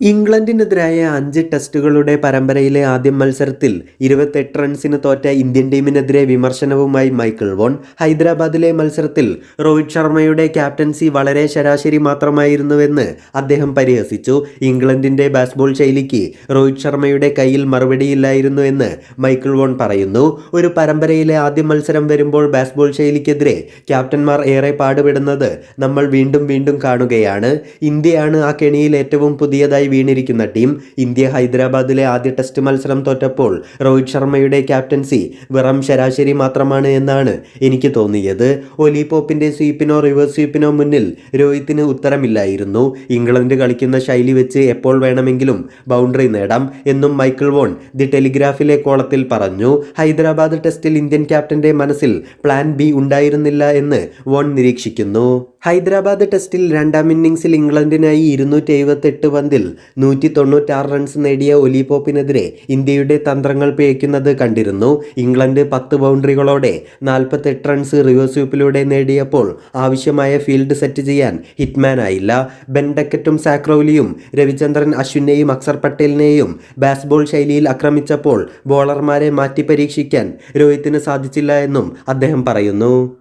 ഇംഗ്ലണ്ടിനെതിരായ അഞ്ച് ടെസ്റ്റുകളുടെ പരമ്പരയിലെ ആദ്യ മത്സരത്തിൽ ഇരുപത്തെട്ട് റൺസിന് തോറ്റ ഇന്ത്യൻ ടീമിനെതിരെ വിമർശനവുമായി മൈക്കിൾ വോൺ ഹൈദരാബാദിലെ മത്സരത്തിൽ രോഹിത് ശർമ്മയുടെ ക്യാപ്റ്റൻസി വളരെ ശരാശരി മാത്രമായിരുന്നുവെന്ന് അദ്ദേഹം പരിഹസിച്ചു. ഇംഗ്ലണ്ടിന്റെ ബാസ്ബോൾ ശൈലിക്ക് രോഹിത് ശർമ്മയുടെ കയ്യിൽ മറുപടിയില്ലായിരുന്നു എന്ന് മൈക്കിൾ വോൺ പറയുന്നു. ഒരു പരമ്പരയിലെ ആദ്യ മത്സരം വരുമ്പോൾ ബാസ്ബോൾ ശൈലിക്കെതിരെ ക്യാപ്റ്റന്മാർ ഏറെ പാടുപെടുന്നത് നമ്മൾ വീണ്ടും വീണ്ടും കാണുകയാണ്. ഇന്ത്യയാണ് ആ കെണിയിൽ ഏറ്റവും പുതിയതായി വീണിരിക്കുന്ന ടീം ഇന്ത്യ ഹൈദരാബാദിലെ ആദ്യ ടെസ്റ്റ് മത്സരം തോറ്റപ്പോൾ രോഹിത് ശർമ്മയുടെ ക്യാപ്റ്റൻസി വെറും ശരാശരി മാത്രമാണ് എന്നാണ് എനിക്ക് തോന്നിയത്. ഒലി പോപ്പിന്റെ സ്വീപ്പിനോ റിവേഴ്സ് സ്വീപ്പിനോ മുന്നിൽ രോഹിത്തിന് ഉത്തരമില്ലായിരുന്നു. ഇംഗ്ലണ്ട് കളിക്കുന്ന ശൈലി വെച്ച് എപ്പോൾ വേണമെങ്കിലും ബൗണ്ടറി നേടാം എന്നും മൈക്കിൾ വോൺ ദി ടെലിഗ്രാഫിലെ കോളത്തിൽ പറഞ്ഞു. ഹൈദരാബാദ് ടെസ്റ്റിൽ ഇന്ത്യൻ ക്യാപ്റ്റന്റെ മനസ്സിൽ പ്ലാൻ ബി ഉണ്ടായിരുന്നില്ല എന്ന് വോൺ നിരീക്ഷിക്കുന്നു. ഹൈദരാബാദ് ടെസ്റ്റിൽ രണ്ടാം ഇന്നിംഗ്സിൽ ഇംഗ്ലണ്ടിനായി ഇരുന്നൂറ്റി എഴുപത്തെട്ട് പന്തിൽ നൂറ്റി തൊണ്ണൂറ്റാറ് റൺസ് നേടിയ ഒലിപോപ്പിനെതിരെ ഇന്ത്യയുടെ തന്ത്രങ്ങൾ പേയ്ക്കുന്നത് കണ്ടിരുന്നു. ഇംഗ്ലണ്ട് പത്ത് ബൗണ്ടറികളോടെ നാൽപ്പത്തെട്ട് റൺസ് റിവേഴ്സ് സ്വീപ്പിലൂടെ നേടിയപ്പോൾ ആവശ്യമായ ഫീൽഡ് സെറ്റ് ചെയ്യാൻ ഹിറ്റ്മാൻ ആയില്ല ബെൻ ഡക്കറ്റും സാക്രൌലിയും രവിചന്ദ്രൻ അശ്വിനെയും അക്സർ പട്ടേലിനെയും ബാസ്ബോൾ ശൈലിയിൽ ആക്രമിച്ചപ്പോൾ ബോളർമാരെ മാറ്റി പരീക്ഷിക്കാൻ രോഹിത്തിന് സാധിച്ചില്ല എന്നും അദ്ദേഹം പറയുന്നു.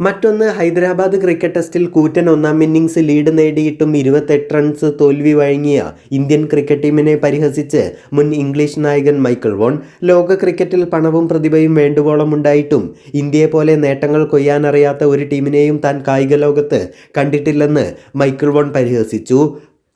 മറ്റൊന്ന് ഹൈദരാബാദ് ക്രിക്കറ്റ് ടെസ്റ്റിൽ കൂറ്റൻ ഒന്നാം ഇന്നിംഗ്സ് ലീഡ് നേടിയിട്ടും ഇരുപത്തെട്ട് റൺസ് തോൽവി വഴങ്ങിയ ഇന്ത്യൻ ക്രിക്കറ്റ് ടീമിനെ പരിഹസിച്ച് മുൻ ഇംഗ്ലീഷ് നായകൻ മൈക്കിൾ വോൺ ലോക ക്രിക്കറ്റിൽ പണവും പ്രതിഭയും വേണ്ടുവോളം ഉണ്ടായിട്ടും ഇന്ത്യയെ പോലെ നേട്ടങ്ങൾ കൊയ്യാനറിയാത്ത ഒരു ടീമിനെയും താൻ കായിക ലോകത്ത് കണ്ടിട്ടില്ലെന്ന് മൈക്കിൾ വോൺ പരിഹസിച്ചു.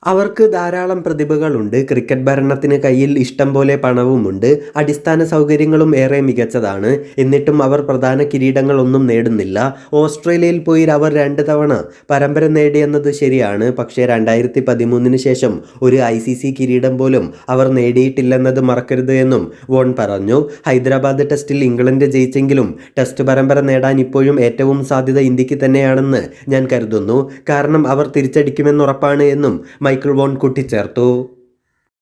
അവർക്ക് ധാരാളം പ്രതിഭകളുണ്ട്. ക്രിക്കറ്റ് ഭരണത്തിന് കയ്യിൽ ഇഷ്ടം പോലെ പണവുമുണ്ട്. അടിസ്ഥാന സൗകര്യങ്ങളും ഏറെ മികച്ചതാണ്. എന്നിട്ടും അവർ പ്രധാന കിരീടങ്ങളൊന്നും നേടുന്നില്ല. ഓസ്ട്രേലിയയിൽ പോയി അവർ രണ്ട് തവണ പരമ്പര നേടിയെന്നത് ശരിയാണ്. പക്ഷേ രണ്ടായിരത്തി പതിമൂന്നിന് ശേഷം ഒരു ഐ സി സി കിരീടം പോലും അവർ നേടിയിട്ടില്ലെന്നത് മറക്കരുത് എന്നും വോൺ പറഞ്ഞു. ഹൈദരാബാദ് ടെസ്റ്റിൽ ഇംഗ്ലണ്ട് ജയിച്ചെങ്കിലും ടെസ്റ്റ് പരമ്പര നേടാൻ ഇപ്പോഴും ഏറ്റവും സാധ്യത ഇന്ത്യയ്ക്ക് തന്നെയാണെന്ന് ഞാൻ കരുതുന്നു. കാരണം അവർ തിരിച്ചടിക്കുമെന്നുറപ്പാണ് എന്നും മൈക്കിൾ വോൺ കൂട്ടിച്ചേർത്തു.